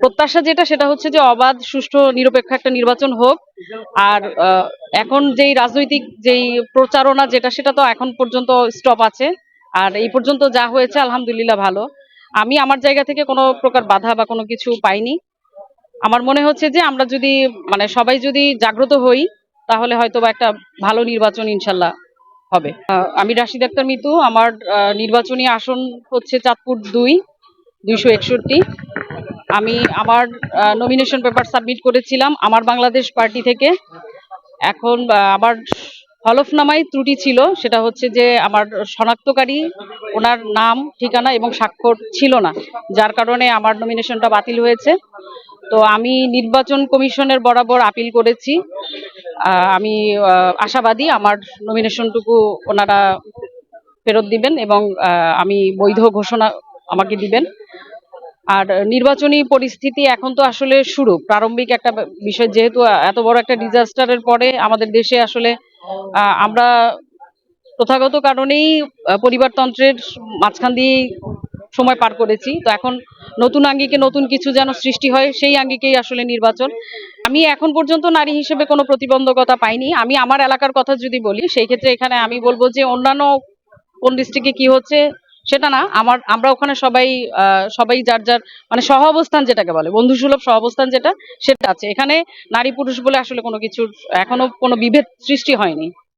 প্রত্যাশা যেটা, সেটা হচ্ছে যে অবাধ, সুষ্ঠু, নিরপেক্ষ একটা নির্বাচন হোক। আর এখন যেই রাজনৈতিক যেই প্রচারণা যেটা, সেটা তো এখন পর্যন্ত স্টপ আছে। আর এই পর্যন্ত যা হয়েছে, আলহামদুলিল্লাহ ভালো। আমি আমার জায়গা থেকে কোনো প্রকার বাধা বা কোনো কিছু পাইনি। আমার মনে হচ্ছে যে আমরা যদি মানে সবাই যদি জাগ্রত হই, তাহলে হয়তো বা একটা ভালো নির্বাচন ইনশাল্লাহ হবে। আমি রাশিদ আক্তার মিতু, আমার নির্বাচনী আসন হচ্ছে চাঁদপুর দুই, দুইশো একষট্টি। আমি আমার নমিনেশন পেপার সাবমিট করেছিলাম আমার বাংলাদেশ পার্টি থেকে। এখন আমার হলফনামায় ত্রুটি ছিল, সেটা হচ্ছে যে আমার শনাক্তকারী, ওনার নাম, ঠিকানা এবং স্বাক্ষর ছিল না, যার কারণে আমার নমিনেশনটা বাতিল হয়েছে। তো আমি নির্বাচন কমিশনের বরাবর আপিল করেছি। আমি আশাবাদী আমার নমিনেশনটুকু ওনারা ফেরত দিবেন এবং আমি বৈধ ঘোষণা আমাকে দিবেন। আর নির্বাচনী পরিস্থিতি এখন তো আসলে শুরু। প্রারম্ভিক একটা বিষয়, যেহেতু এত বড় একটা ডিজাস্টারের পরে আমাদের দেশে আসলে আমরা প্রথাগত কারণেই পরিবারতন্ত্রের মাঝখান দিয়ে সময় পার করেছি। তো এখন নতুন আঙ্গিকে নতুন কিছু যেন সৃষ্টি হয়, সেই আঙ্গিকেই আসলে নির্বাচন। আমি এখন পর্যন্ত নারী হিসেবে কোনো প্রতিবন্ধকতা পাইনি। আমি আমার এলাকার কথা যদি বলি, সেই ক্ষেত্রে এখানে আমি বলব যে অন্যান্য কোন ডিস্ট্রিক্টে কি হচ্ছে সেটা না, আমার, আমরা ওখানে সবাই সবাই যার যার মানে সহ অবস্থান যেটাকে বলে, বন্ধুসুলভ সহ অবস্থান যেটা, সেটা আছে। এখানে নারী পুরুষ বলে আসলে কোনো কিছুর এখনও কোনো বিভেদ সৃষ্টি হয়নি।